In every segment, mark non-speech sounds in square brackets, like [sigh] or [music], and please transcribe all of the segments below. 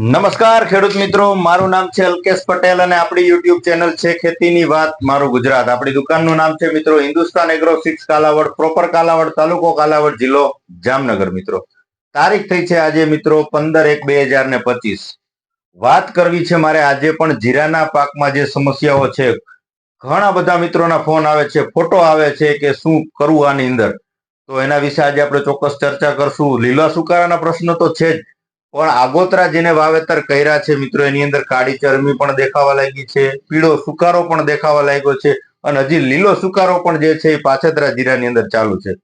નમસ્કાર ખેડૂત મિત્રો, મારું નામ છે અલ્કેશ પટેલ અને આપણી યુટ્યુબ ચેનલ છે ખેતીની વાત, મારું ગુજરાત. આપણી દુકાનનું નામ છે મિત્રો Hindustan agro six Kalavad proper Kalavad તાલુકો કાલાવડ જિલ્લો જામનગર મિત્રો. તારીખ થઈ છે આજે મિત્રો પંદર એક બે હજાર ને પચીસ. વાત કરવી છે મારે આજે પણ જીરાના પાકમાં જે સમસ્યાઓ છે, ઘણા બધા મિત્રોના ફોન આવે છે, ફોટો આવે છે કે શું કરવું આની અંદર. તો એના વિશે આજે આપણે ચોક્કસ ચર્ચા કરશું. લીલા સુકારાના પ્રશ્ન તો છે જ. પણ આગોતરા જેને વાવેતર કર્યા છે, મિત્રો, એની અંદર કાળી ચરમી પણ દેખાવા લાગી છે, પીળો સુકારો પણ દેખાવા લાગ્યો છે અને હજી લીલો સુકારો પણ જે છે એ પાછતરા જીરાની અંદર ચાલુ છે.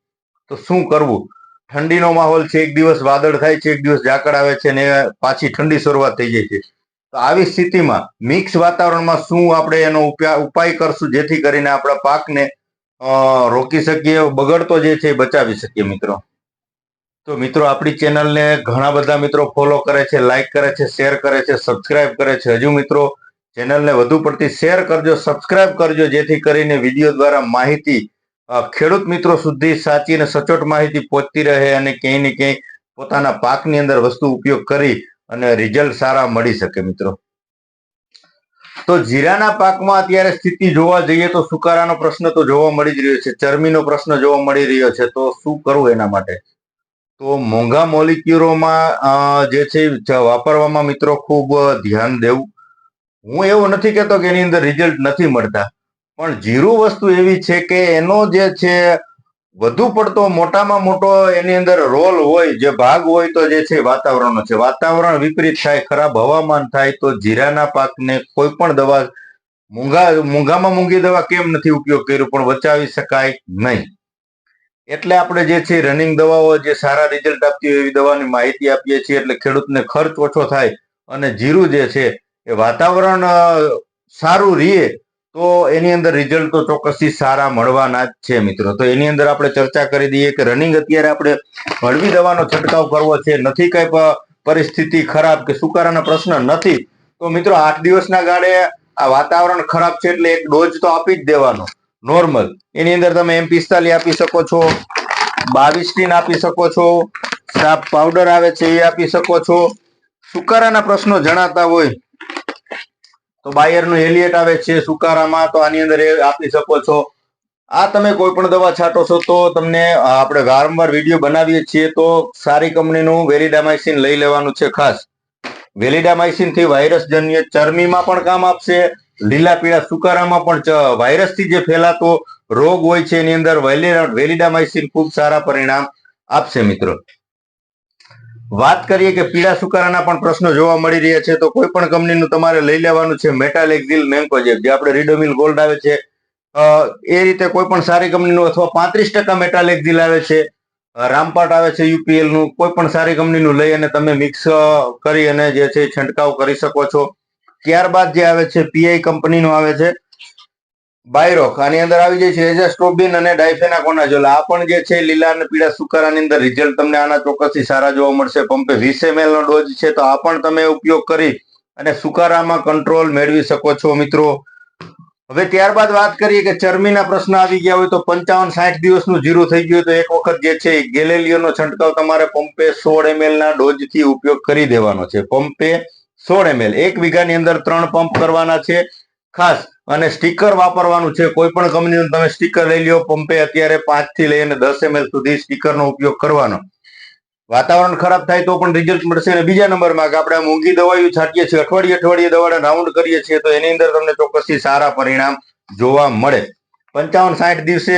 તો શું કરવું? ઠંડીનો માહોલ છે, એક દિવસ વાદળ થાય છે, એક દિવસ ઝાકળ આવે છે ને પાછી ઠંડી શરૂઆત થઈ જાય છે. તો આવી સ્થિતિમાં મિક્સ વાતાવરણમાં શું આપણે એનો ઉપાય કરશું જેથી કરીને આપણા પાકને રોકી શકીએ, બગડતો જે છે એ બચાવી શકીએ, મિત્રો? તો મિત્રો, આપણી ચેનલને ઘણા બધા મિત્રો ફોલો કરે છે લાઇક કરે છે શેર કરે છે સબસ્ક્રાઇબ કરે છે. હજુ મિત્રો, ચેનલને વધુ પડતી શેર કરજો સબસ્ક્રાઇબ કરજો, જેથી કરીને વીડિયો દ્વારા માહિતી ખેડૂત મિત્રો સુધી સાચી અને સચોટ માહિતી પહોંચતી રહે અને ક્યાંય ને ક્યાંય પોતાના પાકની અંદર વસ્તુ ઉપયોગ કરી અને રિઝલ્ટ સારા મળી શકે મિત્રો. તો જીરાના પાકમાં અત્યારે સ્થિતિ જોવા જઈએ તો સુકારાનો પ્રશ્ન તો જોવા મળી જ રહ્યો છે ચરમીનો પ્રશ્ન જોવા મળી રહ્યો છે. તો શું કરવું એના માટે? તો મોંઘા મોલિક્યુલોમાં જે છે વાપરવામાં મિત્રો ખૂબ ધ્યાન દેવું. હું એવું નથી કહેતો કે એની અંદર રિઝલ્ટ નથી મળતા. પણ જીરું વસ્તુ એવી છે કે એનો જે છે, વધુ પડતો મોટામાં મોટો એની અંદર રોલ હોય, જે ભાગ હોય તો જે છે વાતાવરણનો છે. વાતાવરણ વિપરીત થાય, ખરાબ હવામાન થાય તો જીરાના પાકને કોઈ પણ દવા, મોંઘા, મોંઘામાં મોંઘી દવા કેમ નથી ઉપયોગ કર્યો? પણ બચાવી શકાય નહીં. એટલે આપણે જે છે રનિંગ દવાઓ જે સારા રિઝલ્ટ આપતી હોય એવી દવાની માહિતી આપીએ છીએ એટલે ખેડૂતને ખર્ચ ઓછો થાય અને જીરું જે છે એ વાતાવરણ સારું રહે તો એની અંદર રિઝલ્ટ તો ચોક્કસથી સારા મળવાના જ છે મિત્રો. તો એની અંદર આપણે ચર્ચા કરી દઈએ કે રનિંગ અત્યારે આપણે હળવી દવાનો છંટકાવ કરવો છે. નથી કઈ પરિસ્થિતિ ખરાબ કે સુકારાના પ્રશ્ન નથી. તો મિત્રો આઠ દિવસના ગાળે આ વાતાવરણ ખરાબ છે એટલે એક ડોઝ તો આપી જ દેવાનો. નોર્મલ એની અંદર તમે એમ પિસ્તાલી આપી શકો છો. બાવીસ ટીન આપી શકો છો. સાપ પાવડર આવે છે એ આપી શકો છો. સુકારાના પ્રશ્નો જણાતા હોય તો બાયરનું એલિયટ આવે છે સુકારામાં, તો આની અંદર એ આપી શકો છો. આ તમે કોઈ પણ દવા છાંટો છો તો તમને આપણે વારંવાર વીડિયો બનાવીએ છીએ તો સારી કંપનીનું વેલિડામાઇસિન લઈ લેવાનું છે ખાસ. વેલિડામાઇસિનથી વાયરસ જન્ય ચરમીમાં પણ કામ આપશે લીલા પીળા સુકારામાં પણ વાયરસ વાયરસથી જે ફેલાતો રોગ હોય છે, એની અંદર વેલી- વેલિડામાઇસિન ખૂબ સારા પરિણામ આપશે મિત્રો. વાત કરીએ કે પીળા સુકારાના પણ પ્રશ્નો જોવા મળી રહ્યા છે, તો કોઈ પણ કંપનીનું તમારે લઈ લેવાનું છે મેટાલેક્ઝિલ મેન્કોજેબ, જે આપણે રીડોમિલ ગોલ્ડ આવે છે. એ રીતે કોઈ પણ સારી કંપનીનું અથવા પાંત્રીસ ટકા મેટાલેક્ઝિલ આવે છે. રામપાટ આવે છે યુપીએલનું કોઈ પણ સારી કંપનીનું લઈ અને તમે મિક્સ કરી અને જે છે છંટકાવ કરી શકો છો. ત્યારબાદ જે આવે છે પીઆઈ કંપનીનું આવે છે બાયરોક આની અંદર આવી જાય છે એઝાસ્ટ્રોબિન અને ડાયફેનાકોનાઝોલ આ પણ જે છે, લીલા અને પીળા સુકારાની અંદર રિઝલ્ટ તમને આના ચોક્કસથી સારા જોવા મળશે. પંપે વીસ એમએલ નો ડોઝ છે, તો આ પણ તમે ઉપયોગ કરી અને સુકારામાં કંટ્રોલ મેળવી શકો છો, મિત્રો. હવે ત્યારબાદ વાત કરીએ કે ચરમીના પ્રશ્ન આવી ગયા હોય તો પંચાવન સાઠ દિવસનું જીરું થઈ ગયું તો એક વખત જે છે, ગેલેલિયોનો છંટકાવ તમારે પંપે સોળ એમએલના ડોઝથી ઉપયોગ કરી દેવાનો છે. પંપે સોળ એમએલ એક વીઘાની અંદર ત્રણ પંપ કરવાના છે. ખાસ, અને સ્ટીકર વાપરવાનું છે. કોઈ પણ કંપનીનું તમે સ્ટીકર લઈ લ્યો પંપે અત્યારે પાંચથી લઈને દસ એમએલ સુધી સ્ટીકરનો ઉપયોગ કરવાનો. વાતાવરણ ખરાબ થાય તો પણ રિઝલ્ટ મળશે. અને બીજા નંબરમાં કે આપણે મોંઘી દવાઈઓ છાંટીએ છીએ, અઠવાડિયે અઠવાડિયે દવાને રાઉન્ડ કરીએ છીએ, તો એની અંદર તમને ચોક્કસથી સારા પરિણામ જોવા મળે. પંચાવન સાઠ દિવસે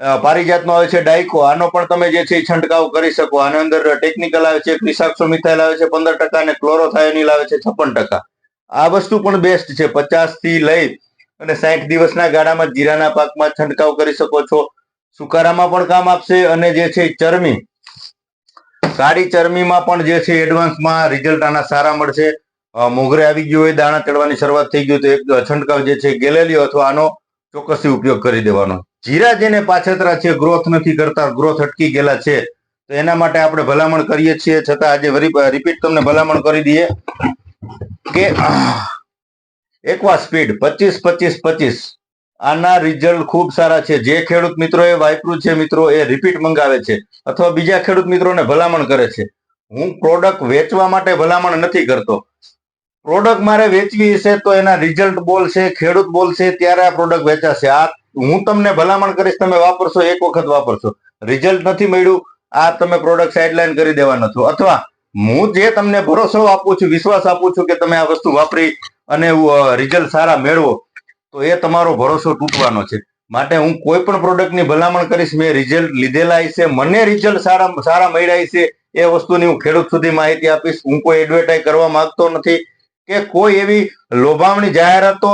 પારિજાતનો આવે છે ડાયકો. આનો પણ તમે જે છે છંટકાવ કરી શકો. આની અંદર ટેકનિકલ આવે છે ક્રિસાક્સો મિથાઇલ આવે છે, પંદર ટકા અને ક્લોરોથાયોનિલ આવે છે, છપ્પન ટકા. આ વસ્તુ પણ બેસ્ટ છે. પચાસથી લઈ અને સાઠ દિવસના ગાળામાં જીરાના પાકમાં છંટકાવ કરી શકો છો. સુકારામાં પણ કામ આપશે અને જે છે ચરમી, કાળી ચરમીમાં પણ જે છે એડવાન્સમાં રિઝલ્ટ આના સારા મળશે. મોગરે આવી ગયું હોય, દાણા ચડવાની શરૂઆત થઈ ગયું તો એક છંટકાવ જે છે ગેલેલિયો અથવા આનો ચોક્કસથી ઉપયોગ કરી દેવાનો. જીરા જેને પાછતરા છે, ગ્રોથ નથી કરતા, ગ્રોથ અટકી ગયેલા છે, તો એના માટે આપણે ભલામણ કરીએ છીએ. છતાં આજે રિપીટ તમને ભલામણ કરી દઈએ કે એકવા સ્પીડ પચીસ પચીસ પચીસ. આના રિઝલ્ટ ખૂબ સારા છે. જે ખેડૂત મિત્રોએ વાપર્યું છે મિત્રો, એ રિપીટ મંગાવે છે. અથવા બીજા ખેડૂત મિત્રોને ભલામણ કરે છે. હું પ્રોડક્ટ વેચવા માટે ભલામણ નથી કરતો. પ્રોડક્ટ મારે વેચવી હશે તો એના રિઝલ્ટ બોલશે, ખેડૂત બોલશે, ત્યારે આ પ્રોડક્ટ વેચાશે. આ હું તમને ભલામણ કરીશ, તમે વાપરશો, એક વખત વાપરશો. રિઝલ્ટ નથી મળ્યું, આ તમે પ્રોડક્ટ સાઇડલાઈન કરી દેવાનો છો. અથવા હું જે તમને ભરોસો આપું છું, વિશ્વાસ આપું છું કે તમે આ વસ્તુ વાપરી અને રિઝલ્ટ સારા મેળવો, તો એ તમારો ભરોસો તૂટવાનો છે. માટે હું કોઈ પણ પ્રોડક્ટની ભલામણ કરીશ, મેં રિઝલ્ટ લીધેલા છે મને રિઝલ્ટ સારા સારા મળ્યા છે એ વસ્તુની હું ખેડૂત સુધી માહિતી આપીશ. હું કોઈ એડવર્ટાઇઝ કરવા માંગતો નથી. કે કોઈ એવી લોભામણી જાહેરાતો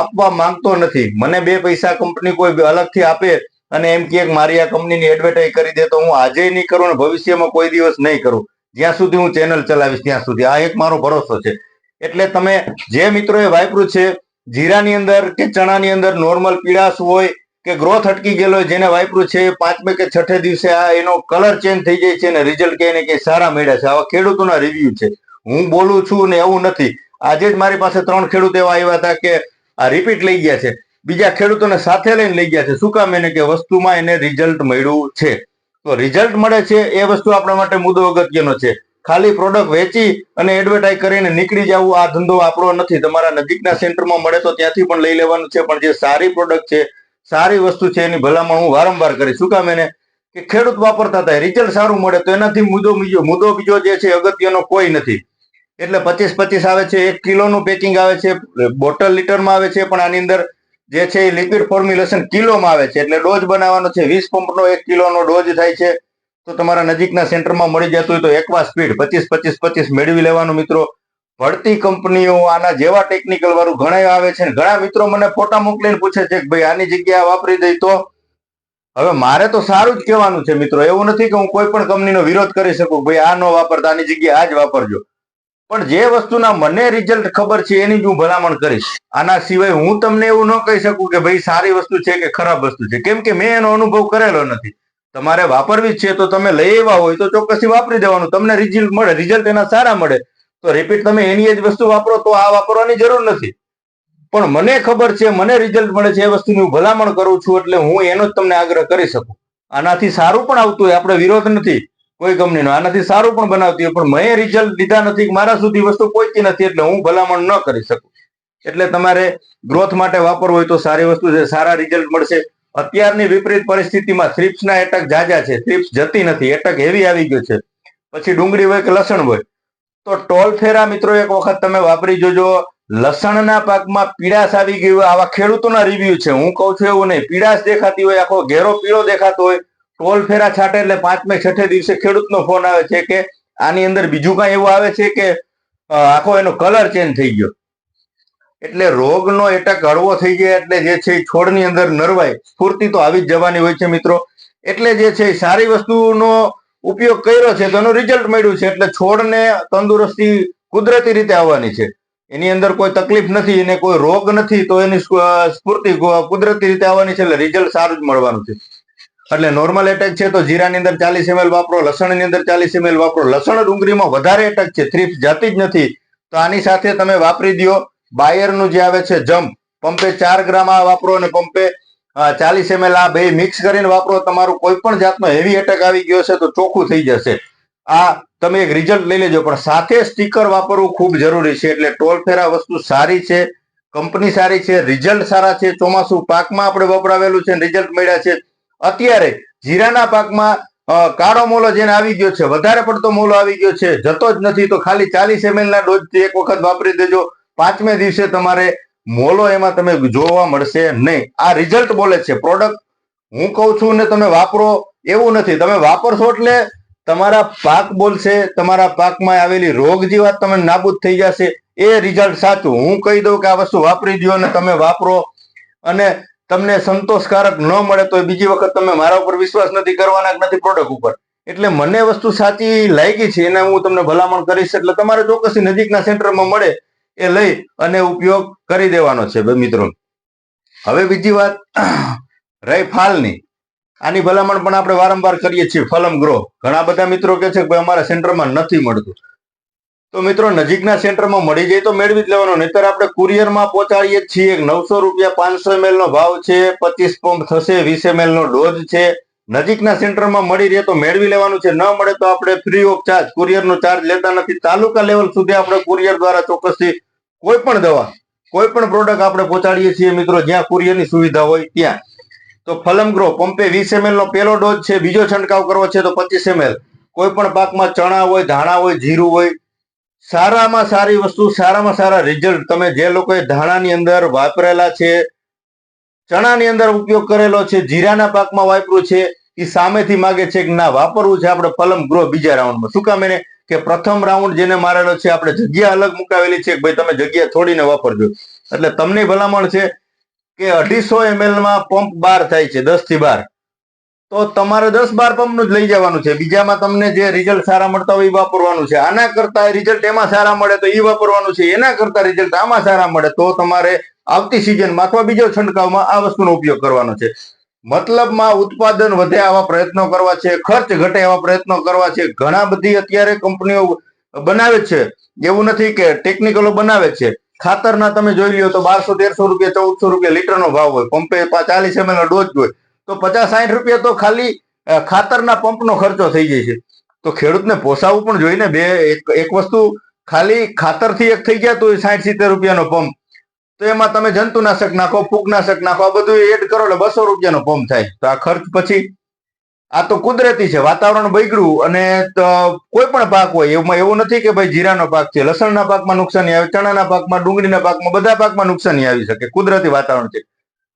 આપવા માંગતો નથી. મને બે પૈસા કંપની કોઈ અલગથી આપે અને એમ કે મારી આ કંપનીની એડવર્ટાઇઝ કરી દે તો હું આજે નહીં કરું અને ભવિષ્યમાં કોઈ દિવસ નહીં કરું. જ્યાં સુધી હું ચેનલ ચલાવીશ ત્યાં સુધી. આ એક મારો ભરોસો છે. એટલે તમે જે મિત્રોએ વાપર્યું છે, જીરાની અંદર કે ચણાની અંદર નોર્મલ પીળાશ હોય કે ગ્રોથ અટકી ગયેલો હોય, જેને વાપર્યું છે, પાંચમે કે છઠ્ઠે દિવસે આ એનો કલર ચેન્જ થઈ જાય છે અને રિઝલ્ટ ક્યાંય ને ક્યાંય સારા મળ્યા છે. આવા ખેડૂતોના રિવ્યુ છે. હું બોલું છું ને એવું નથી. આજે જ મારી પાસે ત્રણ ખેડૂત એવા આવ્યા હતા કે આ રિપીટ લઈ ગયા છે. બીજા ખેડૂતોને સાથે લઈને લઈ ગયા છે. શું કામ એને કે વસ્તુમાં એને રિઝલ્ટ મળ્યું છે? તો રિઝલ્ટ મળે છે એ વસ્તુ આપણા માટે મુદ્દો અગત્યનો છે. ખાલી પ્રોડક્ટ વેચી અને એડવર્ટાઇઝ કરીને નીકળી જવું આ ધંધો આપણો નથી. તમારા નજીકના સેન્ટરમાં મળે તો ત્યાંથી પણ લઈ લેવાનું છે. પણ જે સારી પ્રોડક્ટ છે, સારી વસ્તુ છે એની ભલામણ હું વારંવાર કરીશ. શું કામ એને કે ખેડૂત વાપરતા થાય રિઝલ્ટ સારું મળે તો એનાથી મુદ્દો બીજો મુદ્દો બીજો જે છે અગત્યનો કોઈ નથી. એટલે પચીસ પચીસ આવે છે, એક કિલોનું પેકિંગ આવે છે, બોટલ લીટરમાં આવે છે, પણ આની અંદર જે છે એ લિક્વિડ ફોર્મ્યુલેશન કિલોમાં આવે છે, એટલે ડોઝ બનાવવાનો છે, વીસ પંપનો એક કિલોનો ડોઝ થાય છે, તો તમારા નજીકના સેન્ટરમાં મળી જતું હોય તો એકવા સ્પીડ પચીસ પચીસ પચીસ મેળવી લેવાનું મિત્રો. ભળતી કંપનીઓ આના જેવા ટેકનિકલ વાળું ઘણા આવે છે ઘણા મિત્રો મને ફોટા મોકલીને પૂછે છે કે ભાઈ આની જગ્યાએ વાપરી દઈ તો? હવે મારે તો સારું જ કહેવાનું છે મિત્રો, એવું નથી કે હું કોઈ પણ કંપનીનો વિરોધ કરી શકું ભાઈ આ ન વાપરતા, આની જગ્યાએ આ જ વાપરજો. પણ જે વસ્તુના મને રિઝલ્ટ ખબર છે એની જ હું ભલામણ કરીશ. આના સિવાય હું તમને એવું ન કહી શકું કે ભાઈ સારી વસ્તુ છે કે ખરાબ વસ્તુ છે. કેમ કે મેં એનો અનુભવ કરેલો નથી. તમારે વાપરવી જ છે તો તમે લઈ આવ્યા હોય તો ચોક્કસથી વાપરી દેવાનું. તમને રિઝલ્ટ મળે રિઝલ્ટ એના સારા મળે. તો રિપીટ તમે એની જ વસ્તુ વાપરો તો આ વાપરવાની જરૂર નથી. પણ મને ખબર છે, મને રિઝલ્ટ મળે છે એ વસ્તુની હું ભલામણ કરું છું એટલે હું એનો જ તમને આગ્રહ કરી શકું. આનાથી સારું પણ આવતું હોય, આપણે વિરોધ નથી. કોઈ કંપનીનો. આનાથી સારું પણ બનાવતી હોય, પણ મેં રિઝલ્ટ લીધા નથી, મારા સુધી વસ્તુ પહોંચતી નથી, એટલે હું ભલામણ ન કરી શકું એટલે તમારે ગ્રોથ માટે વાપરવું હોય તો સારી વસ્તુ છે, સારા રિઝલ્ટ મળશે. અત્યારની વિપરીત પરિસ્થિતિમાં થ્રિપ્સના એટક જાજા છે થ્રિપ્સ જતી નથી એટક હેવી આવી ગયો છે. પછી ડુંગળી હોય કે લસણ હોય, તો ટોલ ફેરા મિત્રો એક વખત તમે વાપરી જોજો, લસણના પાકમાં પીડાશ આવી ગઈ આવા ખેડૂતોના રિવ્યુ છે. હું કહું છું એવું નહીં, પીડાશ દેખાતી હોય, આખો ઘેરો પીળો દેખાતો હોય ટોલ ફેરા છાંટે એટલે પાંચમે, છઠ્ઠે દિવસે ખેડૂતનો ફોન આવે છે કે આની અંદર બીજું કાંઈ એવું આવે છે કે આખો એનો કલર ચેન્જ થઈ ગયો. એટલે રોગનો એટક હળવો થઈ જાય એટલે જે છે છોડની અંદર નરવાય. સ્ફૂર્તિ તો આવી જ જવાની હોય છે મિત્રો. એટલે જે છે સારી વસ્તુનો ઉપયોગ કર્યો છે તો એનું રિઝલ્ટ મળ્યું છે. એટલે છોડને તંદુરસ્તી કુદરતી રીતે આવવાની છે. એની અંદર કોઈ તકલીફ નથી, એને કોઈ રોગ નથી તો એની સ્ફૂર્તિ કુદરતી રીતે આવવાની છે એટલે રિઝલ્ટ સારું જ મળવાનું છે. એટલે નોર્મલ એટેક છે તો જીરાની અંદર ચાલીસ એમએલ વાપરો, લસણની અંદર ચાલીસ એમએલ વાપરો. લસણ ડુંગળીમાં વધારે એટેક છે થ્રીપ્સ જતી જ નથી. તો આની સાથે તમે વાપરી દો. બાયરનું જે આવે છે જમ્પ પંપે ચાર ગ્રામ આ વાપરો અને પંપે ચાલીસ એમએલ આ બે મિક્સ કરીને વાપરો. તમારું કોઈ પણ જાતનો હેવી એટેક આવી ગયો છે તો ચોખ્ખું થઈ જશે. આ તમે એક રિઝલ્ટ લઈ લેજો. પણ સાથે સ્ટીકર વાપરવું ખૂબ જરૂરી છે. એટલે ટોલ ફેરા વસ્તુ સારી છે, કંપની સારી છે રિઝલ્ટ સારા છે. ચોમાસું પાકમાં આપણે વપરાવેલું છે રિઝલ્ટ મળ્યા છે. અત્યારે જીરાના પાકમાં કાળો મોલો જેને આવી ગયો છે, વધારે પડતો મોલો આવી ગયો છે, જતો જ નથી, તો ખાલી ચાલીસ એમએલ ના ડોઝ એક વખત વાપરી દેજો. પાંચમે દિવસે તમારે મોલો એમાં તમે જોવા મળશે નહીં. આ રિઝલ્ટ બોલે છે. પ્રોડક્ટ હું કહું છું ને તમે વાપરો એવું નથી. તમે વાપરશો એટલે તમારા પાક બોલશે, તમારા પાકમાં આવેલી રોગ જીવાત તમે નાબૂદ થઈ જશે. એ રિઝલ્ટ સાચું. હું કહી દઉં કે આ વસ્તુ વાપરી દો અને તમે વાપરો. અને તમને સંતોષકારક ન મળે તો બીજી વખત તમે મારા ઉપર વિશ્વાસ નથી કરવાના નથી પ્રોડક્ટ ઉપર. એટલે મને વસ્તુ સાચી લાગી છે એને હું તમને ભલામણ કરીશ. એટલે તમારે ચોક્કસ નજીકના સેન્ટરમાં મળે એ લઈ અને ઉપયોગ કરી દેવાનો છે મિત્રો. હવે બીજી વાત [clears throat] રહી ફાલની. આની ભલામણ પણ આપણે વારંવાર કરીએ છીએ, ફલમ ગ્રો ઘણા બધા મિત્રો કે છે કે ભાઈ અમારા સેન્ટરમાં નથી મળતું. તો મિત્રો નજીકના સેન્ટરમાં મળી જાય તો મેળવી જ લેવાનો. નહીતર આપણે કુરિયરમાં પહોંચાડીએ છીએ. નવસો રૂપિયા પાંચસો એમએલ નો ભાવ છે. પચીસ પંપ થશે. વીસ એમએલ નો ડોઝ છે. નજીકના સેન્ટરમાં મળી રહે તો મેળવી લેવાનું છે. ન મળે તો આપણે ફ્રી ઓફ ચાર્જ કુરિયરનો ચાર્જ લેતા નથી. તાલુકા લેવલ સુધી આપણે કુરિયર દ્વારા ચોક્કસથી કોઈ પણ દવા, કોઈ પણ પ્રોડક્ટ આપણે પહોંચાડીએ છીએ મિત્રો, જ્યાં કુરિયરની સુવિધા હોય ત્યાં. તો ફલમગ્રો પંપે વીસ એમએલ નો પહેલો ડોઝ છે. બીજો છંટકાવ કરવો છે તો પચીસ એમએલ કોઈ પણ પાકમાં ચણા હોય, ધાણા હોય, જીરું હોય સારામાં સારી વસ્તુ, સારામાં સારા રિઝલ્ટ તમે જે લોકોએ ધાણાની અંદર વાપરેલા છે, ચણાની અંદર ઉપયોગ કરેલો છે, જીરાના પાકમાં વાપર્યું છે એ સામેથી માગે છે કે ના, વાપરવું છે આપણે પલમ ગ્રો બીજા રાઉન્ડમાં. શું કામ એને? કે પ્રથમ રાઉન્ડ જેને મારેલો છે, આપણે જગ્યા અલગ મુકાવેલી છે કે ભાઈ તમે જગ્યા છોડીને વાપરજો. એટલે તમને ભલામણ છે કે અઢીસો એમએલમાં પંપ બાર થાય છે દસથી બાર. તો તમારે દસ બાર પંપનું જ લઈ જવાનું છે. બીજામાં તમને જે રિઝલ્ટ સારા મળતા હોય એ વાપરવાનું છે. આના કરતા રિઝલ્ટ એમાં સારા મળે તો એ વાપરવાનું છે. એના કરતા રિઝલ્ટ આમાં સારા મળે તો તમારે આવતી સિઝનમાં અથવા બીજો છંટકાવમાં આ વસ્તુનો ઉપયોગ કરવાનો છે. મતલબમાં ઉત્પાદન વધે આવા પ્રયત્નો કરવા છે. ખર્ચ ઘટે એવા પ્રયત્નો કરવા છે. ઘણા બધી અત્યારે કંપનીઓ બનાવે છે. એવું નથી કે ટેકનિકલો બનાવે છે. ખાતરના તમે જોઈ લો તો બારસો, તેરસો રૂપિયા, ચૌદસો રૂપિયા લીટરનો ભાવ હોય. પંપે ચાલીસ એમએલ ડોઝ હોય. તો પચાસ સાઠ રૂપિયા તો ખાલી ખાતરના પંપનો ખર્ચો થઈ જાય છે. તો ખેડૂતને પોસાવવું પણ જોઈએ ને બે, એક વસ્તુ ખાલી ખાતરથી એક થઈ ગયા તો સાઠ સિત્તેર રૂપિયાનો પંપ. તો એમાં તમે જંતુનાશક નાખો, ફૂગનાશક નાખો, આ બધું એડ કરો એટલે બસો રૂપિયાનો પંપ થાય. તો આ ખર્ચ પછી આ તો કુદરતી છે, વાતાવરણ બગડ્યું અને કોઈ પણ પાક હોય, એમાં એવું નથી કે ભાઈ જીરાનો પાક છે, લસણના પાકમાં નુકસાની આવે, ચણાના પાકમાં, ડુંગળીના પાકમાં, બધા પાકમાં નુકસાની આવી શકે, કુદરતી વાતાવરણ છે.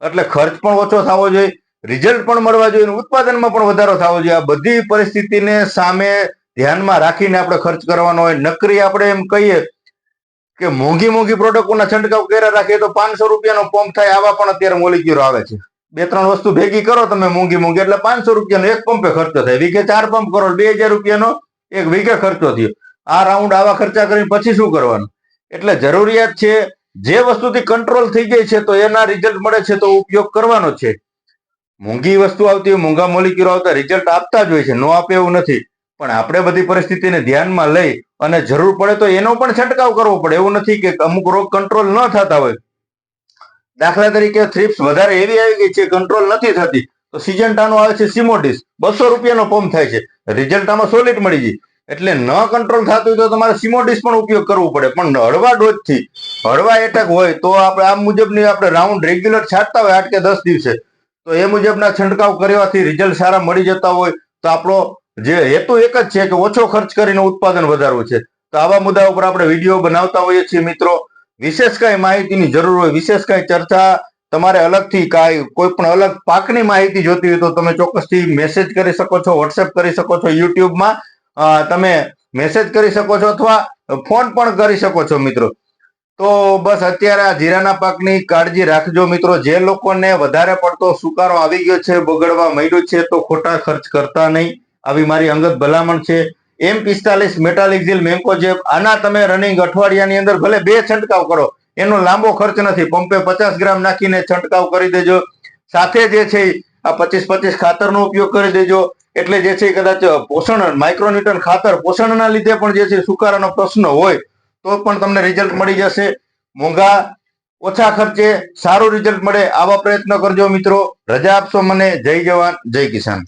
એટલે ખર્ચ પણ ઓછો થવો જોઈએ રિઝલ્ટ પણ મળવા જોઈએ ઉત્પાદનમાં પણ વધારો થવો જોઈએ. આ બધી પરિસ્થિતિને સામે ધ્યાનમાં રાખીને આપણે ખર્ચ કરવાનો હોય. નકરી આપણે એમ કહીએ કે મોંઘી મોંઘી પ્રોડક્ટોના છંટકાવ કર્યા રાખીએ તો પાંચસો રૂપિયાનો પંપ થાય આવા પણ અત્યારે મોલિક્યુર આવે છે. બે ત્રણ વસ્તુ ભેગી કરો તમે મોંઘી મોંઘી. એટલે પાંચસો રૂપિયાનો એક પંપે ખર્ચો થાય. વીઘે ચાર પંપ કરો, બે હજાર રૂપિયાનો એક વીઘે ખર્ચો થયો. આ રાઉન્ડ આવા ખર્ચા કરીને પછી શું કરવાનું? એટલે જરૂરિયાત છે, જે વસ્તુથી કંટ્રોલ થઈ ગઈ છે તો એના રિઝલ્ટ મળે છે તો ઉપયોગ કરવાનો છે. મોંઘી વસ્તુ આવતી હોય મોંઘા મોલિક્યુલ આવતા રિઝલ્ટ આપતા જ હોય છે. નો આપે એવું નથી. પણ આપણે બધી પરિસ્થિતિને ધ્યાનમાં લઈ અને જરૂર પડે તો એનો પણ છંટકાવ કરવો પડે. એવું નથી કે અમુક રોગ કંટ્રોલ ન થતા હોય. દાખલા તરીકે થ્રિપ્સ વધારે એવી આવી ગઈ છે કંટ્રોલ નથી થતી. તો સિજન્ટાનો આવે છે સિમોડિસ બસો રૂપિયાનો પંપ થાય છે. રિઝલ્ટ આમાં સોલિડ મળી જાય એટલે ન કંટ્રોલ થતું હોય તો તમારે સિમોડિસ પણ ઉપયોગ કરવો પડે. પણ હળવા ડોઝથી હળવા એટેક હોય તો આપણે આ મુજબની આપણે રાઉન્ડ રેગ્યુલર છાંટતા હોય, આઠ કે દસ દિવસે. તો એ મુજબના છંટકાવ કરવાથી રિઝલ્ટ સારા મળી જતા હોય તો આપણો જે હેતુ એક જ છે કે ઓછો ખર્ચ કરીને ઉત્પાદન વધારવું છે. તો આવા મુદ્દા ઉપર આપણે વીડિયો બનાવતા હોઈએ છીએ મિત્રો. વિશેષ કઈ માહિતીની જરૂર હોય, વિશેષ કઈ ચર્ચા, તમારે અલગથી કાંઈ, કોઈ પણ અલગ પાકની માહિતી જોતી હોય તો તમે ચોક્કસથી મેસેજ કરી શકો છો વોટ્સએપ કરી શકો છો, યુટ્યુબમાં. તમે મેસેજ કરી શકો છો અથવા ફોન પણ કરી શકો છો મિત્રો. તો બસ અત્યારે આ જીરાના પાકની કાળજી રાખજો મિત્રો. જે લોકોને વધારે પડતો સુકારો આવી ગયો છે, બગડવા માંડ્યો છે, તો ખોટા ખર્ચ કરતા નહીં. આવી મારી અંગત ભલામણ છે. એમ પિસ્તાલીસ મેટાલિક્ઝિલ મેન્કોજેબ આના તમે રનિંગ અઠવાડિયાની અંદર ભલે બે છંટકાવ કરો, એનો લાંબો ખર્ચ નથી. પંપે પચાસ ગ્રામ નાખીને છંટકાવ કરી દેજો. સાથે જે છે, આ પચીસ પચીસ ખાતરનો ઉપયોગ કરી દેજો. એટલે જે છે કદાચ પોષણ માઇક્રોન્યુટન ખાતર પોષણના લીધે પણ જે છે સુકારાનો પ્રશ્ન હોય તો પણ તમને રિઝલ્ટ મળી જશે. મોંઘા, ઓછા ખર્ચે સારું રિઝલ્ટ મળે આવા પ્રયત્ન કરજો મિત્રો. રજા આપશો મને. જય જવાન, જય કિસાન.